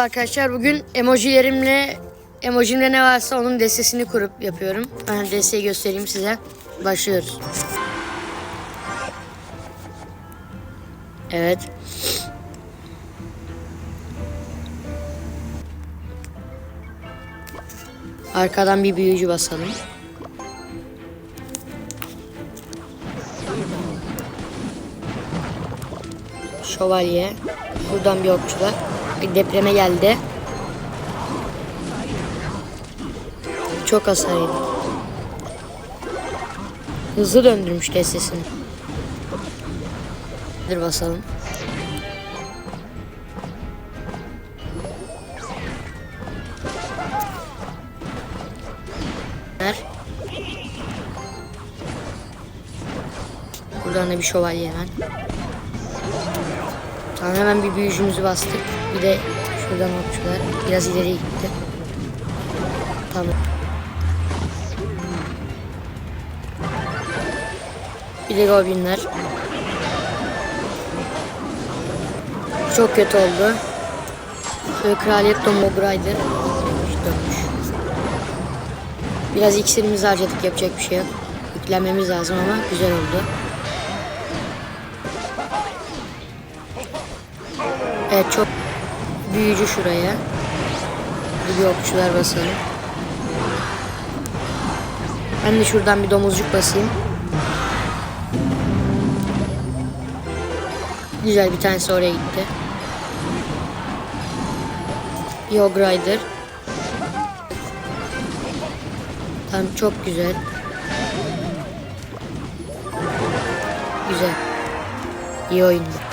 Merhaba arkadaşlar. Bugün emojilerimle emojimde ne varsa onun destesini kurup yapıyorum. Ben desteği göstereyim size. Başlıyoruz. Evet. Arkadan bir büyücü basalım. Şövalye. Buradan bir okçular. Depreme geldi. Çok hasar yedi. Hızlı döndürmüş destesini. Dur basalım. Ver. Buradan da bir şövalye hemen. Tamam hemen bir büyücümüzü bastık. Bir de şuradan okçular. Biraz ileriye gitti. Tamam. Bir de goblinler. Çok kötü oldu. Şöyle kraliyet Domogray'dı. Dönmüş. Biraz iksirimizi harcadık yapacak bir şey yok. Yüklenmemiz lazım ama güzel oldu. Evet çok büyücü şuraya. Bir okçular basalım. Ben de şuradan bir domuzcuk basayım. Güzel bir tanesi oraya gitti. Yog Rider. Tamam çok güzel. Güzel. İyi oyundu.